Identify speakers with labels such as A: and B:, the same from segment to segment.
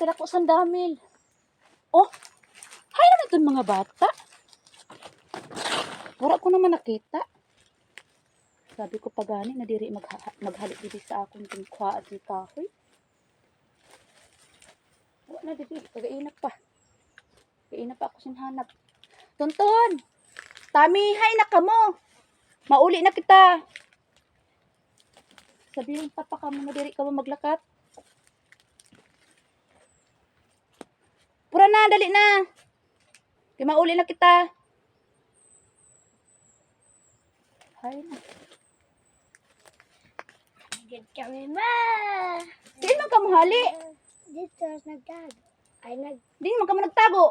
A: kada ko sandamil. Oh, hay naman itong mga bata. Wala ko naman nakita. Sabi ko pa gani, nadiri mag maghalik dito sa akong tingkwa at yung kahoy. Wala na dito, kagainap pa. Kagainap pa ako sinhanap. Tonton! Tami, hay na kamo! Mauli na kita! Sabihin pa pa ka mo, nadiri ka mo maglakat. Pura na, dali na! Kaya mauli na kita. Hay na.
B: Good kami ma!
A: Man ka mohali.
B: Dito sa nagtag. Ay, nag,
A: Di man ka mo nagtago.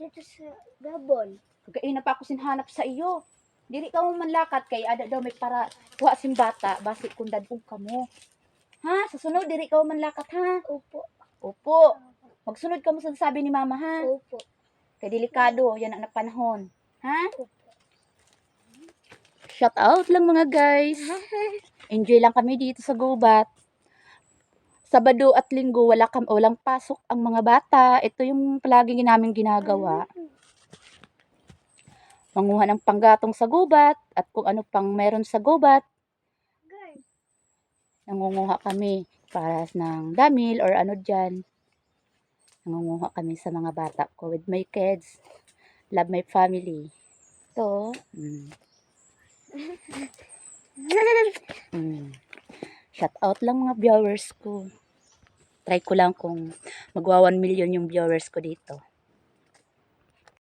B: dito sa Gabon.
A: Kagaina pa ako sinhanap sa iyo. Diri ka mo manlakat kay ada daw may para tuwa sim bata basi kung dadong ka mo. Ha? Sa sunod diri ka mo manlakat ha.
B: Upo.
A: Opo. Magsunod ka mo sa sabi ni mama ha.
B: Upo.
A: Kay delikado, yan ang napanahon. Ha? Shout out lang mga guys. Enjoy lang kami dito sa Gubat. Sabado at Linggo wala kam walang pasok ang mga bata. Ito yung palagi namin ginagawa. Manguha ng panggatong sa gubat at kung ano pang meron sa gubat, nangunguha kami para ng damil or ano dyan. Nangunguha kami sa mga bata ko with my kids. Love my family. Ito. Mm. Mm. Shout out lang mga viewers ko. Try ko lang kung magwa 1 million yung viewers ko dito.